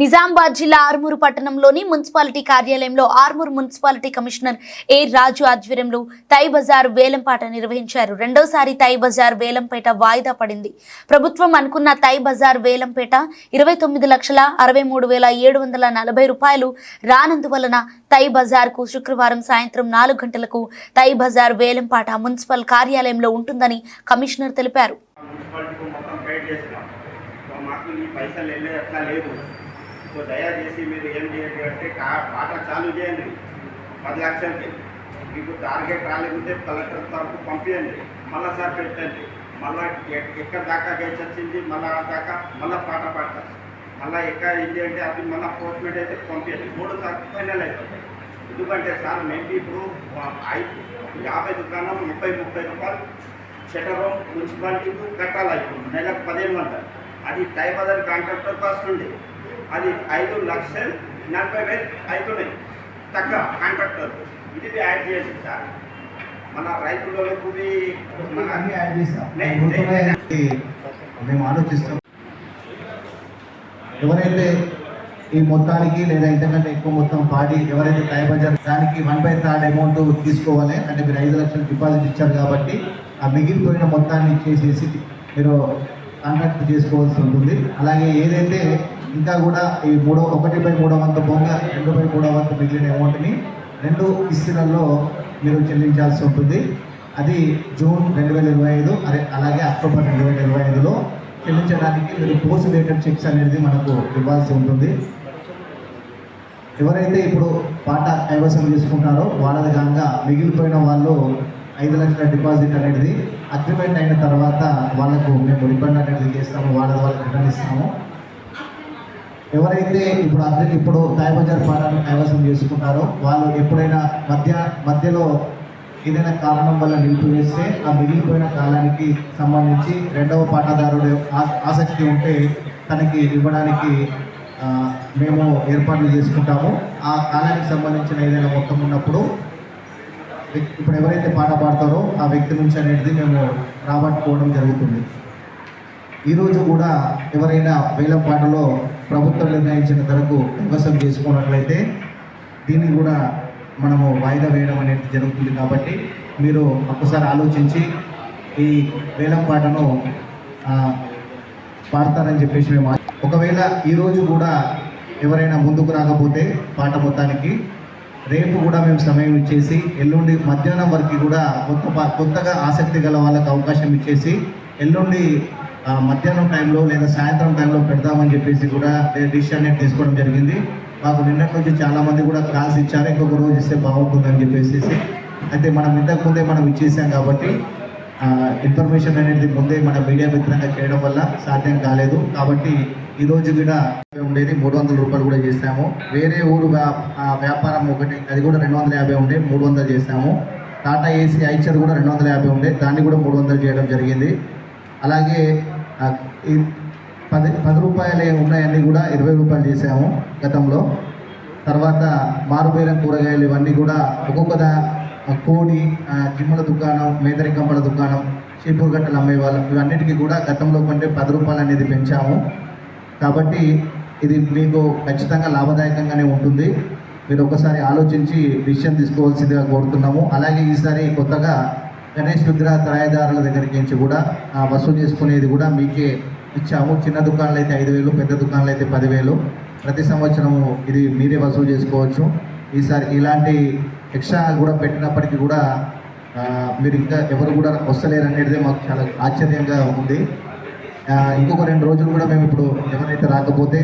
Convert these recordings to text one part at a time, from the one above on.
నిజామాబాద్ జిల్లా ఆర్మూరు పట్టణంలోని మున్సిపాలిటీ కార్యాలయంలో Armoor municipality commissioner A Raju ఆధ్వర్యంలో తై బజార్ వేలంపాట నిర్వహించారు. రెండోసారి తై బజార్ వేలంపేట వాయిదా పడింది. ప్రభుత్వం అనుకున్న తై బజార్ వేలంపేట ఇరవై తొమ్మిది లక్షల అరవై మూడు వేల ఏడు వందల నలభై రూపాయలు రానందువలన తై బజార్కు శుక్రవారం సాయంత్రం నాలుగు గంటలకు తై బజార్ వేలంపాట మున్సిపల్ కార్యాలయంలో ఉంటుందని కమిషనర్ తెలిపారు. మాకు ఈ పైసలు వెళ్ళే అట్లా లేదు. సో దయచేసి మీరు ఏం చేయండి అంటే పాట చాలు చేయండి. పది లక్షలకి. మీకు టార్గెట్ రాలేకుంటే కలెక్టర్ తరఫు పంపించండి మళ్ళా సార్ పెట్టండి. మళ్ళా ఎక్కడ దాకా గెలిచి వచ్చింది మళ్ళా ఆ దాకా మళ్ళా పాట పాడతారు. మళ్ళీ ఎక్కడ ఏంటి అంటే అది మళ్ళీ పోస్ట్మెంట్ అయితే పంపించండి మూడు సార్లు ఫైనల్ అయిపోతాయి. ఎందుకంటే సార్ మేము ఇప్పుడు ఐదు యాభై దుకాణం ముప్పై ముప్పై రూపాయలు షటరం మున్సిపాలిటీకి కట్టాలి. ఇప్పుడు నెలకు పదిహేను వందలు. అది టైం బజార్ కాంట్రాక్టర్ కాస్ట్ ఉంది అది ఐదు లక్షలు నలభై వేలు అవుతున్నాయి. తక్కువ కాంట్రాక్టర్ ఇది యాడ్ చేసి సార్. మన రైతులకు మేము ఆలోచిస్తాం. ఎవరైతే ఈ మొత్తానికి లేదా ఇంతకంటే ఎక్కువ మొత్తం పాడి ఎవరైతే టై బజార్ దానికి వన్ బై థర్డ్ అమౌంట్ తీసుకోవాలి. అంటే మీరు ఐదు లక్షలు డిపాజిట్ ఇచ్చారు కాబట్టి ఆ మిగిలిపోయిన మొత్తాన్ని ఇచ్చేసేసి మీరు కాంట్రాక్ట్ చేసుకోవాల్సి ఉంటుంది. అలాగే ఏదైతే ఇంకా కూడా ఈ మూడో ఒకటి బై మూడో వంతు బొంగ రెండు బై మూడో వంతు మిగిలిన అమౌంట్ని రెండు కిస్తులలో మీరు చెల్లించాల్సి ఉంటుంది. అది జూన్ రెండు వేల ఇరవై ఐదు అదే అలాగే అక్టోబర్ రెండు వేల ఇరవై ఐదులో చెల్లించడానికి మీరు పోస్ట్ డేటెడ్ చెక్స్ అనేది మనకు ఇవ్వాల్సి ఉంటుంది. ఎవరైతే ఇప్పుడు పాట కైవసం చేసుకుంటారో వాళ్ళది కాక మిగిలిపోయిన వాళ్ళు ఐదు లక్షల డిపాజిట్ అనేది అగ్రిమెంట్ అయిన తర్వాత వాళ్ళకు మేము రిఫండ్ అనేది చేస్తాము వాళ్ళ వాళ్ళకి రిటర్న్ ఇస్తాము. ఎవరైతే ఇప్పుడు అందరికి ఇప్పుడు తాయబజార్ పాటను కైవసం చేసుకుంటారో వాళ్ళు ఎప్పుడైనా మధ్య మధ్యలో ఏదైనా కారణం వల్ల నిలిపివేస్తే ఆ మిగిలిపోయిన కాలానికి సంబంధించి రెండవ పాటదారుడు ఆ- ఆసక్తి ఉంటే తనకి ఇవ్వడానికి మేము ఏర్పాట్లు చేసుకుంటాము. ఆ కాలానికి సంబంధించిన ఏదైనా మొత్తం ఉన్నప్పుడు ఇప్పుడు ఎవరైతే పాట పాడతారో ఆ వ్యక్తి నుంచి అనేది మేము రాబట్టుకోవడం జరుగుతుంది. ఈరోజు కూడా ఎవరైనా వేలం పాటలో ప్రభుత్వం నిర్ణయించిన ధరకు కైవసం చేసుకున్నట్లయితే దీన్ని కూడా మనము వాయిదా వేయడం అనేది జరుగుతుంది కాబట్టి మీరు ఒక్కసారి ఆలోచించి ఈ వేలం పాటను పాడతారని చెప్పేసి మేము ఒకవేళ ఈరోజు కూడా ఎవరైనా ముందుకు రాకపోతే పాట మొత్తానికి రేపు కూడా మేము సమయం ఇచ్చేసి ఎల్లుండి మధ్యాహ్నం వరకు కూడా కొత్త పా- కొత్తగా ఆసక్తి గల వాళ్ళకి అవకాశం ఇచ్చేసి ఎల్లుండి మధ్యాహ్నం టైంలో లేదా సాయంత్రం టైంలో పెడదామని చెప్పేసి కూడా డిసిషన్ అనేది తీసుకోవడం జరిగింది. మాకు నిన్నటి నుంచి చాలామంది కూడా కాల్స్ ఇచ్చారు. ఇంకొక రోజు ఇస్తే బాగుంటుందని చెప్పేసి. అయితే మనం ఇంతకు ముందే మనం ఇచ్చేసాం కాబట్టి ఇన్ఫర్మేషన్ అనేది ముందే మన మీడియా మిత్రంగా చేయడం వల్ల సాధ్యం కాలేదు. కాబట్టి ఈ రోజు కూడా ఉండేది మూడు వందల రూపాయలు కూడా చేసాము వేరే ఊరు వ్యా- వ్యాపారం ఒకటి అది కూడా రెండు వందల యాభై ఉండే మూడు వందలు చేసాము టాటా ఏసీ ఐచర్ కూడా రెండు వందల యాభై ఉండే దాన్ని కూడా మూడు వందలు చేయడం జరిగింది. అలాగే పది పది రూపాయలే ఉన్నాయన్నీ కూడా ఇరవై రూపాయలు చేసాము గతంలో. తర్వాత మారుబేరం కూరగాయలు ఇవన్నీ కూడా ఒక్కొక్క కోడి జిమ్ముల దుకాణం మేదరికంపల దుకాణం చీపురు గట్టలు అమ్మే వాళ్ళం ఇవన్నిటికీ కూడా గతంలో కంటే పది రూపాయలు అనేది పెంచాము. కాబట్టి ఇది మీకు ఖచ్చితంగా లాభదాయకంగానే ఉంటుంది. మీరు ఒకసారి ఆలోచించి విషయం తీసుకోవాల్సిందిగా కోరుతున్నాము. అలాగే ఈసారి కొత్తగా గణేష్ విగ్రహ కిరాయదారుల దగ్గరికి నుంచి కూడా వసూలు చేసుకునేది కూడా మీకే ఇచ్చాము. చిన్న దుకాణాలు అయితే ఐదు వేలు పెద్ద దుకాణాలు అయితే పదివేలు ప్రతి సంవత్సరము ఇది మీరే వసూలు చేసుకోవచ్చు. ఈసారి ఇలాంటి ఎక్స్ట్రా కూడా పెట్టినప్పటికీ కూడా మీరు ఇంకా ఎవరు కూడా వస్తలేరు అనేది మాకు చాలా ఆశ్చర్యంగా ఉంది. ఇంకొక రెండు రోజులు కూడా మేము ఇప్పుడు ఎవరైతే రాకపోతే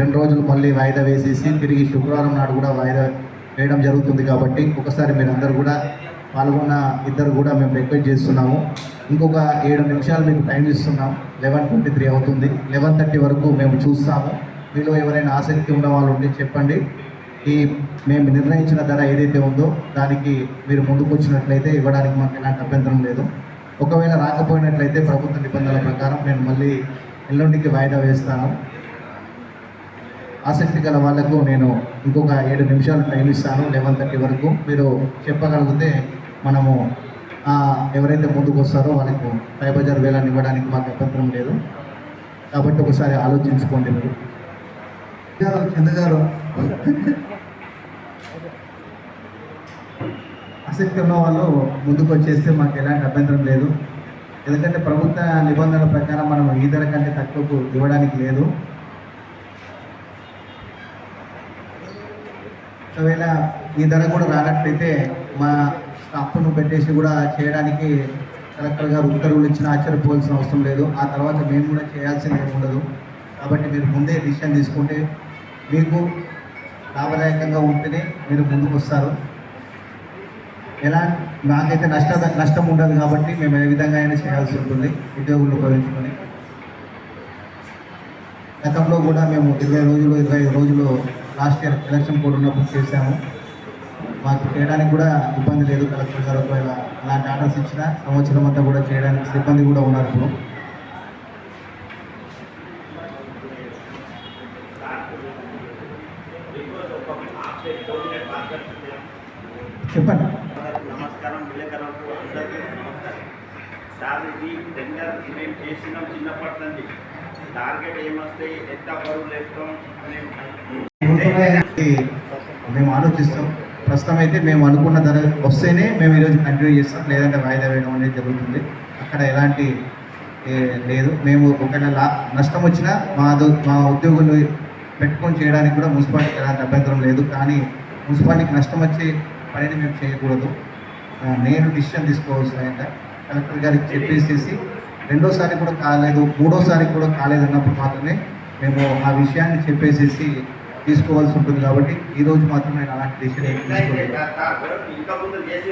రెండు రోజులు మళ్ళీ వాయిదా వేసేసి తిరిగి శుక్రవారం నాడు కూడా వాయిదా వేయడం జరుగుతుంది కాబట్టి ఒకసారి మీరు కూడా పాల్గొన్న ఇద్దరు కూడా మేము రిక్వెస్ట్ చేస్తున్నాము. ఇంకొక ఏడు నిమిషాలు మీకు టైం ఇస్తున్నాం. లెవెన్ ట్వంటీ త్రీ అవుతుంది. లెవెన్ థర్టీ వరకు మేము చూస్తాము. మీలో ఎవరైనా ఆసక్తి ఉన్న వాళ్ళు ఉంటే చెప్పండి. ఈ మేము నిర్ణయించిన ధర ఏదైతే ఉందో దానికి మీరు ముందుకు వచ్చినట్లయితే ఇవ్వడానికి మాకు ఎలాంటి అభ్యంతరం లేదు. ఒకవేళ రాకపోయినట్లయితే ప్రభుత్వ నిబంధనల ప్రకారం నేను మళ్ళీ ఎల్లుండికి వాయిదా వేస్తాను. ఆసక్తి గల వాళ్ళకు నేను ఇంకొక ఏడు నిమిషాలు టైం ఇస్తాను. లెవెన్ థర్టీ వరకు మీరు చెప్పగలిగితే మనము ఎవరైతే ముందుకు వస్తారో వాళ్ళకు బజార్ వేలాన్ని ఇవ్వడానికి మాకు అభ్యంతరం లేదు. కాబట్టి ఒకసారి ఆలోచించుకోండి మీరు. గారు ఆసక్తి ఉన్న వాళ్ళు ముందుకు వచ్చేస్తే మాకు ఎలాంటి అభ్యంతరం లేదు. ఎందుకంటే ప్రభుత్వ నిబంధనల ప్రకారం మనం ఈ ధర కంటే తక్కువకు ఇవ్వడానికి లేదు. ఒకవేళ ఈ ధర కూడా రానట్లయితే మా అప్పును పెట్టేసి కూడా చేయడానికి కలెక్టర్ గారు ఉత్తర్వులు ఇచ్చిన ఆశ్చర్యపోవాల్సిన అవసరం లేదు. ఆ తర్వాత మేము కూడా చేయాల్సింది ఏమి ఉండదు. కాబట్టి మీరు ముందే డిసిషన్ తీసుకుంటే మీకు లాభదాయకంగా ఉంటేనే మీరు ముందుకు వస్తారు. ఎలా నాకైతే నష్ట నష్టం ఉండదు కాబట్టి మేము ఏ విధంగా అయినా చేయాల్సి ఉంటుంది ఉద్యోగులు ఉపయోగించుకొని. గతంలో కూడా మేము ఇరవై రోజులు ఇరవై ఐదు రోజులు లాస్ట్ ఇయర్ ఎలక్షన్ కోడ్ ఉన్నప్పుడు చేశాము. మాకు చేయడానికి కూడా ఇబ్బంది లేదు కలెక్టర్ గారు. ఒకవేళ అలాంటి ఆర్డర్స్ ఇచ్చినా సంవత్సరం అంతా కూడా చేయడానికి సిబ్బంది కూడా ఉన్నారు ఇప్పుడు. చెప్పండి. నమస్కారం విలేకరులకు అందరికీ నమస్కారం. సార్ ఇది టెండర్ మేము చేసినాం చిన్నప్పటి నుంచి టార్గెట్ ఏమొస్తే ఎంత మేము ఆలోచిస్తాం. ప్రస్తుతం అయితే మేము అనుకున్న ధర వస్తేనే మేము ఈరోజు కంటిన్యూ చేస్తాం. లేదంటే వాయిదా వేయడం అనేది జరుగుతుంది. అక్కడ ఎలాంటి లేదు. మేము ఒకవేళ లా- నష్టం వచ్చినా మా దో- మా ఉద్యోగులు పెట్టుకొని చేయడానికి కూడా మున్సిపాలిటీకి ఎలాంటి అభ్యంతరం లేదు. కానీ మున్సిపాలిటీకి నష్టం వచ్చే పనిని మేము చేయకూడదు. నేను డిసిషన్ తీసుకోవాల్సిన కలెక్టర్ గారికి చెప్పేసేసి రెండోసారి కూడా కాలేదు మూడోసారి కూడా కాలేదు అన్నప్పుడు మాత్రమే మేము ఆ విషయాన్ని చెప్పేసేసి తీసుకోవాల్సి ఉంటుంది కాబట్టి ఈ రోజు మాత్రం నేను అలాంటి డిసిషన్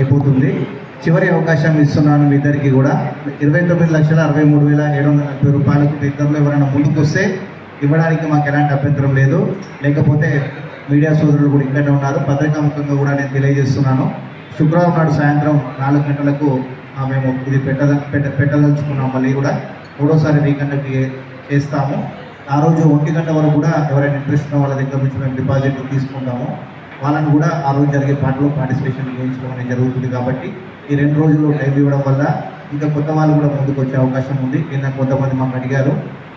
అయిపోతుంది. చివరి అవకాశం ఇస్తున్నాను మీ ఇద్దరికి కూడా. ఇరవై తొమ్మిది లక్షల అరవై మూడు వేల ఏడు వందల నలభై రూపాయలకు మీ ఇద్దరిలో ఎవరైనా ముందుకు వస్తే ఇవ్వడానికి మాకు ఎలాంటి అభ్యంతరం లేదు. లేకపోతే మీడియా సోదరులు కూడా ఇక్కడే ఉన్నారు. పత్రికాముఖంగా కూడా నేను తెలియజేస్తున్నాను. శుక్రవారం నాడు సాయంత్రం నాలుగు గంటలకు మేము ఇది పెట్టద పెట్ట పెట్టదలుచుకున్నాం. మళ్ళీ కూడా మూడోసారి రీకండక్ట్ చే- చేస్తాము. ఆ రోజు ఒంటి గంట వరకు కూడా ఎవరైనా ఇంట్రెస్ట్ ఉన్న వాళ్ళ దగ్గర నుంచి మేము డిపాజిట్లు తీసుకుంటాము. వాళ్ళని కూడా ఆ రోజు జరిగే పాటలో పార్టిసిపేషన్ చేయించడం అనేది జరుగుతుంది కాబట్టి ఈ రెండు రోజులు టైం ఇవ్వడం వల్ల ఇంకా కొత్త వాళ్ళు కూడా ముందుకు వచ్చే అవకాశం ఉంది. నిన్న కొంతమంది మాకు అడిగారు.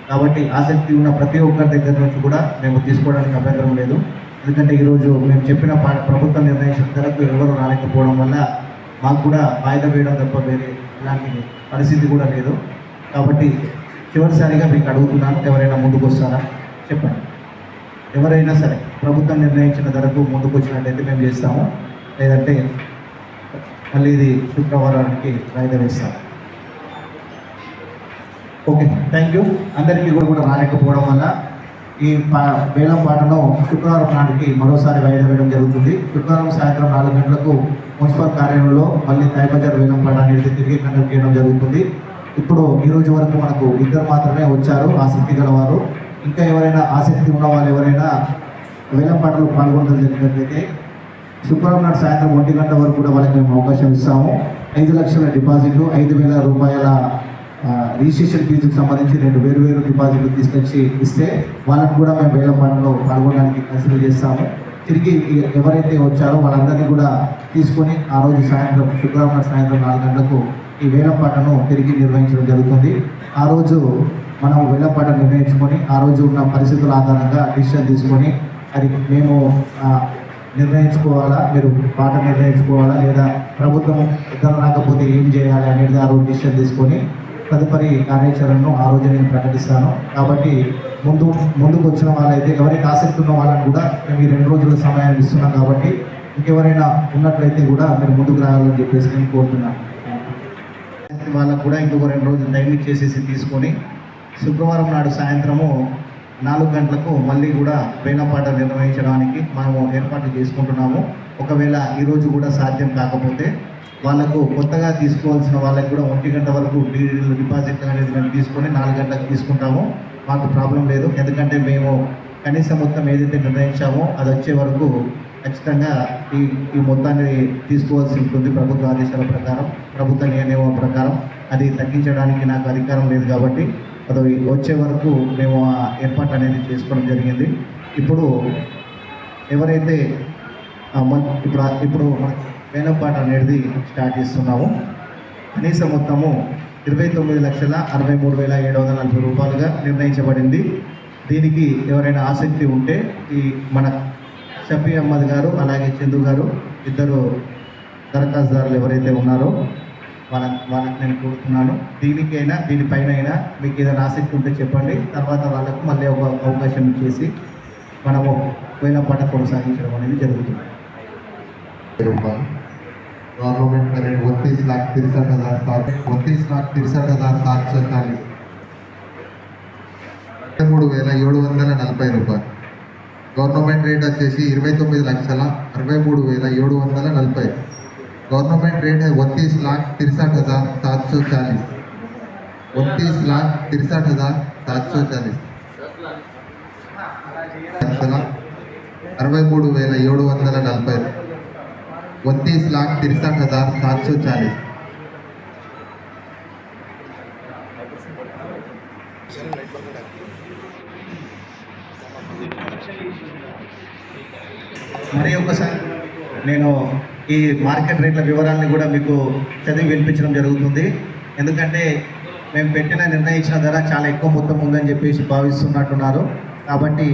కాబట్టి ఆసక్తి ఉన్న ప్రతి ఒక్కరి దగ్గర నుంచి కూడా మేము తీసుకోవడానికి అభ్యంతరం లేదు. ఎందుకంటే ఈరోజు మేము చెప్పిన పా- ప్రభుత్వం నిర్ణయించిన ధరకు ఎవరు రాలేకపోవడం వల్ల మాకు కూడా వాయిదా వేయడం తప్ప వేరే ఇలాంటి పరిస్థితి కూడా లేదు. కాబట్టి చివరిసారిగా మీకు అడుగుతున్నాను ఎవరైనా ముందుకు వస్తారా? చెప్పండి. ఎవరైనా సరే ప్రభుత్వం నిర్ణయించిన ధరకు ముందుకు వచ్చినట్టయితే మేము చేస్తాము. లేదంటే మళ్ళీ ఇది శుక్రవారానికి వాయిదా వేస్తాం ఓకే థ్యాంక్ యూ అందరికీ కూడా కూడా రాలేకపోవడం వల్ల ఈ పా- వేలం పాటను శుక్రవారం నాటికి మరోసారి వాయిదా వేయడం జరుగుతుంది. శుక్రవారం సాయంత్రం నాలుగు గంటలకు మున్సిపల్ కార్యాలయంలో మళ్ళీ తాయిబజార్ వేలం పాట అనేది తిరిగి కండక్ట్ చేయడం జరుగుతుంది. ఇప్పుడు ఈ రోజు వరకు మనకు ఇద్దరు మాత్రమే వచ్చారు ఆసక్తి గలవారు. ఇంకా ఎవరైనా ఆసక్తి ఉన్న వాళ్ళు ఎవరైనా వేలం పాటలు పాల్గొనడం జరిగినట్లయితే శుక్రవారం నాడు సాయంత్రం ఒంటి గంట వరకు కూడా వాళ్ళకి మేము అవకాశం ఇస్తాము. ఐదు లక్షల డిపాజిట్ ఐదు వేల రూపాయల రిజిస్ట్రేషన్ ఫీజుకి సంబంధించి రెండు వేరు వేరు డిపాజిట్లు తీసుకొచ్చి ఇస్తే వాళ్ళని కూడా మేము వేల పాటలో పాల్గొనడానికి కన్సిడర్ చేస్తాము. తిరిగి ఎవరైతే వచ్చారో వాళ్ళందరినీ కూడా తీసుకొని ఆ రోజు సాయంత్రం శుక్రవారం సాయంత్రం నాలుగు గంటలకు ఈ వేలంపాటను తిరిగి నిర్వహించడం జరుగుతుంది. ఆ రోజు మనం వేలంపాట నిర్ణయించుకొని ఆ రోజు ఉన్న పరిస్థితుల ఆధారంగా డిసిషన్ తీసుకొని అది మేము నిర్ణయించుకోవాలా మీరు పాట నిర్ణయించుకోవాలా లేదా ప్రభుత్వం ఇద్దరు రాకపోతే ఏం చేయాలి అనేది ఆ రోజు డిసిషన్ తీసుకొని తదుపరి కార్యాచరణను ఆ రోజు నేను ప్రకటిస్తాను. కాబట్టి ముందు ముందుకు వచ్చిన వాళ్ళైతే ఎవరైతే ఆసక్తి ఉన్న వాళ్ళని కూడా మేము ఈ రెండు రోజుల సమయాన్ని ఇస్తున్నాం కాబట్టి ఇంకెవరైనా ఉన్నట్లయితే కూడా మీరు ముందుకు రావాలని చెప్పేసి నేను కోరుతున్నాను. వాళ్ళకు కూడా ఇంకొక రెండు రోజులు టైం ఇచ్చేసేసి తీసుకొని శుక్రవారం నాడు సాయంత్రము నాలుగు గంటలకు మళ్ళీ కూడా వేణపాట నిర్వహించడానికి మనము ఏర్పాట్లు చేసుకుంటున్నాము. ఒకవేళ ఈరోజు కూడా సాధ్యం కాకపోతే వాళ్ళకు కొత్తగా తీసుకోవాల్సిన వాళ్ళకి కూడా ఒంటి గంట వరకు డీ- డిపాజిట్ అనేది మేము తీసుకొని నాలుగు గంటలకు తీసుకుంటాము. మాకు ప్రాబ్లం లేదు. ఎందుకంటే మేము కనీస మొత్తం ఏదైతే నిర్ణయించామో అది వచ్చే వరకు ఖచ్చితంగా ఈ ఈ మొత్తాన్ని తీసుకోవాల్సి ఉంటుంది ప్రభుత్వ ఆదేశాల ప్రకారం ప్రభుత్వ నియమం ప్రకారం. అది తగ్గించడానికి నాకు అధికారం లేదు కాబట్టి అది వచ్చే వరకు మేము ఆ ఏర్పాటు అనేది చేసుకోవడం జరిగింది. ఇప్పుడు ఎవరైతే ఇప్పుడు ఇప్పుడు వేలంపాట అనేది స్టార్ట్ చేస్తున్నాము. కనీస మొత్తము ఇరవై తొమ్మిది లక్షల అరవై మూడు వేల ఏడు వందల నలభై రూపాయలుగా నిర్ణయించబడింది. దీనికి ఎవరైనా ఆసక్తి ఉంటే ఈ మన షఫీ అహ్మద్ గారు అలాగే చందు గారు ఇద్దరు దరఖాస్తుదారులు ఎవరైతే ఉన్నారో వాళ్ళ వాళ్ళకి నేను కోరుతున్నాను దీనికైనా దీనిపైన అయినా మీకు ఏదైనా ఆసక్తి ఉంటే చెప్పండి తర్వాత వాళ్ళకు మళ్ళీ ఒక అవకాశం ఇచ్చేసి మనము వేలం పాట కొనసాగించడం అనేది జరుగుతుంది रुपये गवर्नमेंट का रेट उनतीस लाख तिरसठ हज़ार सात उनतीस लाख तिरसठ हज़ार सात सौ चालीस మూడు వేల ఏడు వందల నలభై రూపాయలు గవర్నమెంట్ రేట్ వచ్చేసి ఇరవై తొమ్మిది లక్షల అరవై మూడు వేల ఏడు వందల నలభై గవర్నమెంట్ రేట్ उनतीस लाख तिरसठ हज़ार सात सौ चालीस उनतीस लाख तिरसठ हज़ार सात सौ चालीस లక్షల అరవై మూడు వేల ఏడు వందల నలభై उनतीस लाख तिरसठ हजार सात सौ चालीस మరి ఒకసారి నేను ఈ మార్కెట్ రేట్ల వివరాలను కూడా మీకు చదివి వినిపించడం జరుగుతుంది. ఎందుకంటే మేము పెట్టిన నిర్ణయించిన ధర చాలా ఎక్కువ మొత్తం ఉందని చెప్పేసి భావిస్తున్నట్టున్నారు. కాబట్టి